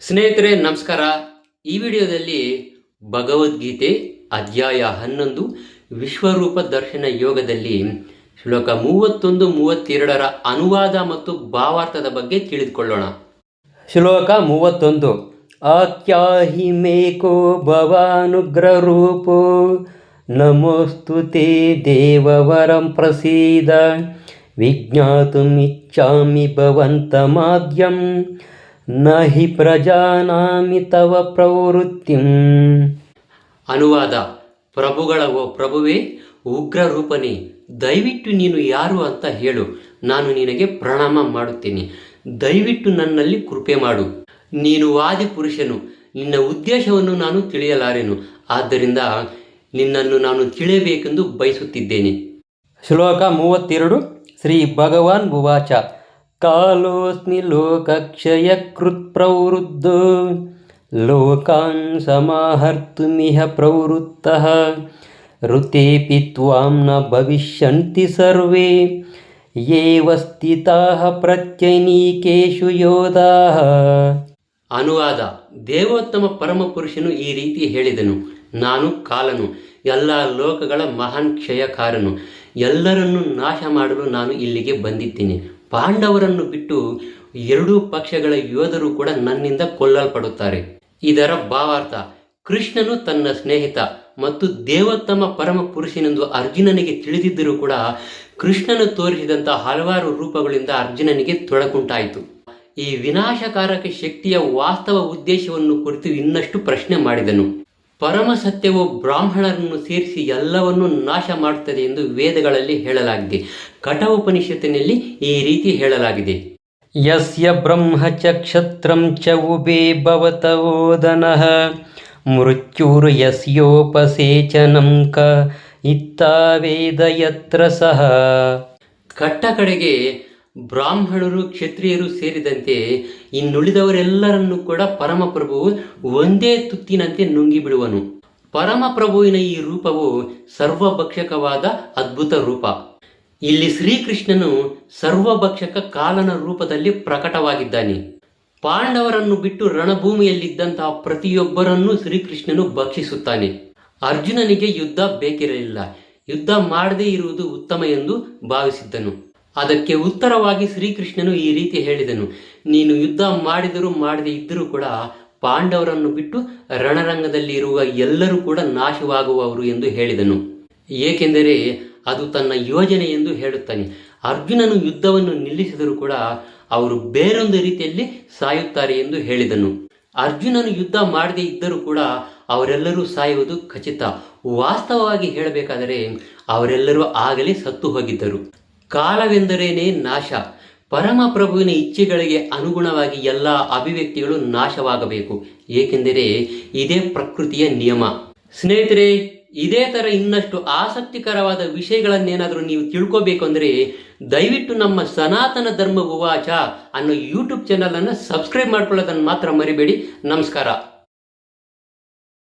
ಸ್ನೇಹಿತರೆ, ನಮಸ್ಕಾರ. ಈ ವಿಡಿಯೋದಲ್ಲಿ ಭಗವದ್ಗೀತೆ ಅಧ್ಯಾಯ ಹನ್ನೊಂದು, ವಿಶ್ವರೂಪ ದರ್ಶನ ಯೋಗದಲ್ಲಿ ಶ್ಲೋಕ ಮೂವತ್ತೊಂದು, ಮೂವತ್ತೆರಡರ ಅನುವಾದ ಮತ್ತು ಭಾವಾರ್ಥದ ಬಗ್ಗೆ ತಿಳಿದುಕೊಳ್ಳೋಣ. ಶ್ಲೋಕ ಮೂವತ್ತೊಂದು ಆಖ್ಯಾಹಿ ಮೇಕೋ ಭವಾನುಗ್ರರೂಪೋ, ನಮೋಸ್ತು ತೇ ದೇವವರಂ ಪ್ರಸೀದ ವಿಜ್ಞಾತುಮಿಚ್ಛಾಮಿ ಭವಂತಮಾದ್ಯಂ ನ ಹಿ ಪ್ರಜಾನಾಮಿ ತವ ಪ್ರವೃತ್ತಿ. ಅನುವಾದ ಪ್ರಭುಗಳ ಓ ಪ್ರಭುವೇ ಉಗ್ರ ರೂಪನೇ ದಯವಿಟ್ಟು ನೀನು ಯಾರು ಅಂತ ಹೇಳು. ನಾನು ನಿನಗೆ ಪ್ರಣಾಮ ಮಾಡುತ್ತೇನೆ. ದಯವಿಟ್ಟು ನನ್ನಲ್ಲಿ ಕೃಪೆ ಮಾಡು. ನೀನು ವಾದಿ ಪುರುಷನು. ನಿನ್ನ ಉದ್ದೇಶವನ್ನು ನಾನು ತಿಳಿಯಲಾರೆನು. ಆದ್ದರಿಂದ ನಿನ್ನನ್ನು ನಾನು ತಿಳಿಯಬೇಕೆಂದು ಬಯಸುತ್ತಿದ್ದೇನೆ. ಶ್ಲೋಕ ಮೂವತ್ತೆರಡು ಶ್ರೀ ಭಗವಾನ್ ಉವಾಚ ಕಾಲೋಸ್ಮಿ ಲೋಕಕ್ಷಯ ಕೃತ್ ಪ್ರವೃದ್ಧೋ. ಲೋಕಾನ್ ಸಮಾಹರ್ತುಮಿಹ ಪ್ರವೃತ್ತಃ. ಋತೇಪಿ ತ್ವಾಂ ನ ಭವಿಷ್ಯಂತಿ ಸರ್ವೇ. ಯೇ ಸ್ಥಿತಾಃ ಪ್ರತ್ಯನೀಕೇಶು ಯೋಧ. ಅನುವಾದ, ದೇವೋತ್ತಮ ಪರಮಪುರುಷನು ಈ ರೀತಿ ಹೇಳಿದನು. ನಾನು ಕಾಲನು, ಎಲ್ಲ ಲೋಕಗಳ ಮಹಾನ್ ಕ್ಷಯಕಾರನು. ಎಲ್ಲರನ್ನು ನಾಶ ಮಾಡಲು ನಾನು ಇಲ್ಲಿಗೆ ಬಂದಿದ್ದೇನೆ. ಪಾಂಡವರನ್ನು ಬಿಟ್ಟು ಎರಡೂ ಪಕ್ಷಗಳ ಯೋಧರು ಕೂಡ ನನ್ನಿಂದ ಕೊಲ್ಲಲ್ಪಡುತ್ತಾರೆ. ಇದರ ಭಾವಾರ್ಥ, ಕೃಷ್ಣನು ತನ್ನ ಸ್ನೇಹಿತ ಮತ್ತು ದೇವೋತ್ತಮ ಪರಮ ಪುರುಷನೆಂದು ಅರ್ಜುನನಿಗೆ ತಿಳಿದಿದ್ದರೂ ಕೂಡ ಕೃಷ್ಣನು ತೋರಿಸಿದಂಥ ಹಲವಾರು ರೂಪಗಳಿಂದ ಅರ್ಜುನನಿಗೆ ತೊಡಕುಂಟಾಯಿತು. ಈ ವಿನಾಶಕಾರಕ ಶಕ್ತಿಯ ವಾಸ್ತವ ಉದ್ದೇಶವನ್ನು ಕುರಿತು ಇನ್ನಷ್ಟು ಪ್ರಶ್ನೆ ಮಾಡಿದನು. ಪರಮ ಸತ್ಯವು ಬ್ರಾಹ್ಮಣರನ್ನು ಸೇರಿಸಿ ಎಲ್ಲವನ್ನೂ ನಾಶ ಮಾಡುತ್ತದೆ ಎಂದು ವೇದಗಳಲ್ಲಿ ಹೇಳಲಾಗಿದೆ. ಕಠ ಉಪನಿಷತ್ತಿನಲ್ಲಿ ಈ ರೀತಿ ಹೇಳಲಾಗಿದೆ. ಯಸ್ಯ ಬ್ರಹ್ಮ ಚ ಕ್ಷತ್ರಂ ಚ ಉಬೇ ಓದನಃ ಮೃತ್ಯುರ್ ಯಸ್ಯೋಪಸೇಚನಂ ಕ ಇತ್ತಾವೇದ ಯತ್ರ ಸಹ. ಕಟ್ಟ ಕಡೆಗೆ ಬ್ರಾಹ್ಮಣರು, ಕ್ಷತ್ರಿಯರು ಸೇರಿದಂತೆ ಇನ್ನುಳಿದವರೆಲ್ಲರನ್ನೂ ಕೂಡ ಪರಮಪ್ರಭು ಒಂದೇ ತುತ್ತಿನಂತೆ ನುಂಗಿ ಬಿಡುವನು ಪರಮಪ್ರಭುವಿನ ಈ ರೂಪವು ಸರ್ವಭಕ್ಷಕವಾದ ಅದ್ಭುತ ರೂಪ. ಇಲ್ಲಿ ಶ್ರೀಕೃಷ್ಣನು ಸರ್ವಭಕ್ಷಕ ಕಾಲನ ರೂಪದಲ್ಲಿ ಪ್ರಕಟವಾಗಿದ್ದಾನೆ. ಪಾಂಡವರನ್ನು ಬಿಟ್ಟು ರಣಭೂಮಿಯಲ್ಲಿದ್ದಂತಹ ಪ್ರತಿಯೊಬ್ಬರನ್ನೂ ಶ್ರೀಕೃಷ್ಣನು ಭಕ್ಷಿಸುತ್ತಾನೆ. ಅರ್ಜುನನಿಗೆ ಯುದ್ಧ ಬೇಕಿರಲಿಲ್ಲ. ಯುದ್ಧ ಮಾಡದೇ ಇರುವುದು ಉತ್ತಮ ಎಂದು ಭಾವಿಸಿದ್ದನು. ಅದಕ್ಕೆ ಉತ್ತರವಾಗಿ ಶ್ರೀಕೃಷ್ಣನು ಈ ರೀತಿ ಹೇಳಿದನು, ನೀನು ಯುದ್ಧ ಮಾಡಿದರೂ ಮಾಡದೇ ಇದ್ದರೂ ಕೂಡ ಪಾಂಡವರನ್ನು ಬಿಟ್ಟು ರಣರಂಗದಲ್ಲಿ ಇರುವ ಎಲ್ಲರೂ ಕೂಡ ನಾಶವಾಗುವವರು ಎಂದು ಹೇಳಿದನು. ಏಕೆಂದರೆ ಅದು ತನ್ನ ಯೋಜನೆ ಎಂದು ಹೇಳುತ್ತಾನೆ. ಅರ್ಜುನನು ಯುದ್ಧವನ್ನು ನಿಲ್ಲಿಸಿದರೂ ಕೂಡ ಅವರು ಬೇರೊಂದು ರೀತಿಯಲ್ಲಿ ಸಾಯುತ್ತಾರೆ ಎಂದು ಹೇಳಿದನು. ಅರ್ಜುನನು ಯುದ್ಧ ಮಾಡದೇ ಇದ್ದರೂ ಕೂಡ ಅವರೆಲ್ಲರೂ ಸಾಯುವುದು ಖಚಿತ. ವಾಸ್ತವವಾಗಿ ಹೇಳಬೇಕಾದರೆ ಅವರೆಲ್ಲರೂ ಆಗಲೇ ಸತ್ತು ಹೋಗಿದ್ದರು. ಕಾಲವೆಂದರೇನೇ ನಾಶ. ಪರಮಪ್ರಭುವಿನ ಇಚ್ಛೆಗಳಿಗೆ ಅನುಗುಣವಾಗಿ ಎಲ್ಲ ಅಭಿವ್ಯಕ್ತಿಗಳು ನಾಶವಾಗಬೇಕು. ಏಕೆಂದರೆ ಇದೇ ಪ್ರಕೃತಿಯ ನಿಯಮ. ಸ್ನೇಹಿತರೆ, ಇದೇ ಥರ ಇನ್ನಷ್ಟು ಆಸಕ್ತಿಕರವಾದ ವಿಷಯಗಳನ್ನೇನಾದರೂ ನೀವು ತಿಳ್ಕೋಬೇಕು ಅಂದರೆ ದಯವಿಟ್ಟು ನಮ್ಮ ಸನಾತನ ಧರ್ಮ ಉವಾಚ ಅನ್ನೋ ಯೂಟ್ಯೂಬ್ ಚಾನಲನ್ನು ಸಬ್ಸ್ಕ್ರೈಬ್ ಮಾಡ್ಕೊಳ್ಳೋದನ್ನು ಮಾತ್ರ ಮರಿಬೇಡಿ. ನಮಸ್ಕಾರ.